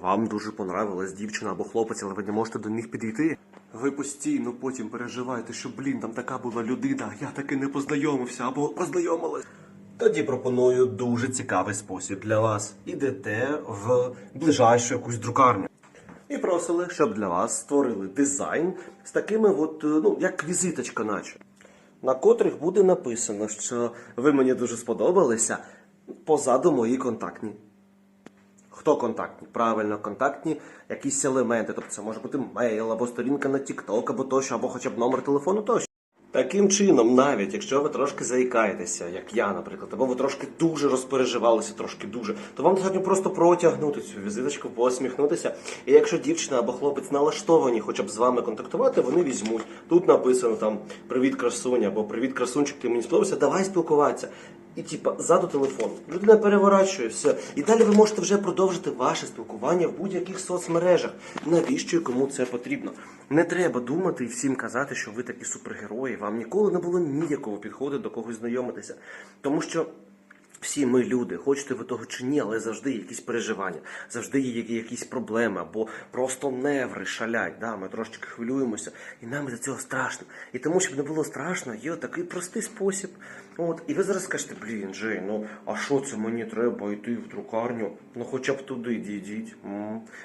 Вам дуже понравилась дівчина або хлопець, але ви не можете до них підійти. Ви постійно потім переживаєте, що блін, там така була людина, я таки не познайомився або познайомилась. Тоді пропоную дуже цікавий спосіб для вас. Ідете в ближайшу якусь друкарню. І просили, щоб для вас створили дизайн з такими, от, е, ну, як візиточка, наче. На котрих буде написано, що ви мені дуже сподобалися позаду мої контактні. Хто контактні? Правильно, контактні якісь елементи. Тобто це може бути мейл, або сторінка на TikTok, або тощо, або хоча б номер телефону тощо. Таким чином, навіть якщо ви трошки заїкаєтеся, як я, наприклад, або ви трошки дуже розпереживалися, трошки дуже, то вам достатньо просто протягнути цю візиточку, посміхнутися. І якщо дівчина або хлопець налаштовані, хоча б з вами контактувати, вони візьмуть. Тут написано там Привіт, красуня або Привіт, красунчик, ти мені сподобався, давай спілкуватися. І типа ззаду телефон. Людина переворачує все. І далі ви можете вже продовжити ваше спілкування в будь-яких соцмережах. Навіщо і кому це потрібно? Не треба думати і всім казати, що ви такі супергерої. Вам ніколи не було ніякого підходу до когось знайомитися. Тому що. Всі ми люди, хочете ви того чи ні, але завжди є якісь переживання, завжди є якісь проблеми, або просто неври шалять. Да? Ми трошечки хвилюємося, і нам від цього страшно. І тому, щоб не було страшно, є такий простий спосіб. От, і ви зараз скажете, блін, Жень, ну а що це мені треба йти в друкарню? Ну хоча б туди дійдіть.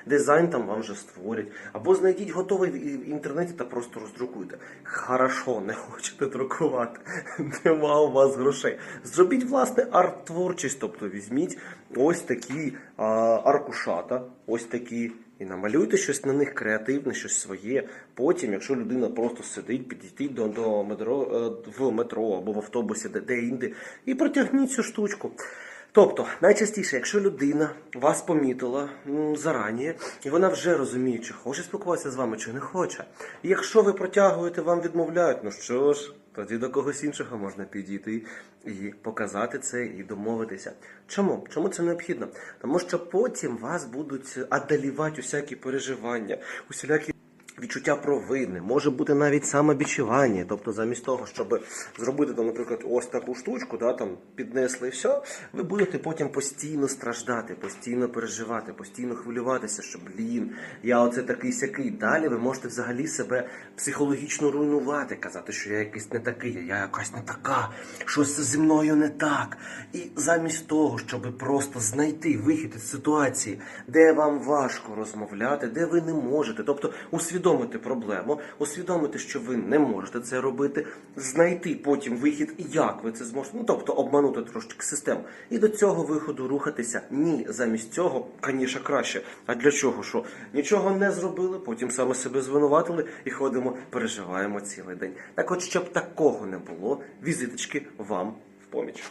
Дизайн там вам вже створять. Або знайдіть готовий в інтернеті та просто роздрукуйте. Хорошо, не хочете друкувати. Нема у вас грошей. Зробіть власне арт-творчість, тобто візьміть ось такі а, аркушата, ось такі. І намалюйте щось на них креативне, щось своє. Потім, якщо людина просто сидить, підійти до, до метро, е, в метро або в автобусі, де, де інде, і протягніть цю штучку. Тобто, найчастіше, якщо людина вас помітила зарані, і вона вже розуміє, чи хоче спілкуватися з вами, чи не хоче. І якщо ви протягуєте, вам відмовляють, ну що ж, тоді до когось іншого можна підійти і показати це, і домовитися. Чому? Чому це необхідно? Тому що потім вас будуть адалівати усякі переживання, усілякі. Відчуття провини, може бути навіть самобічування. Тобто, замість того, щоб зробити там, наприклад, ось таку штучку, да, там піднесли і все, ви будете потім постійно страждати, постійно переживати, постійно хвилюватися, що блін, я оце такий сякий. Далі ви можете взагалі себе психологічно руйнувати, казати, що я якийсь не такий, я якась не така, щось зі мною не так. І замість того, щоб просто знайти вихід із ситуації, де вам важко розмовляти, де ви не можете, тобто усвідомити проблему, усвідомити, що ви не можете це робити, знайти потім вихід, як ви це зможете, ну тобто обманути трошки систему, і до цього виходу рухатися. Ні, замість цього, звісно, краще. А для чого? Що нічого не зробили, потім саме себе звинуватили і ходимо, переживаємо цілий день. Так от, щоб такого не було, візиточки вам в поміч.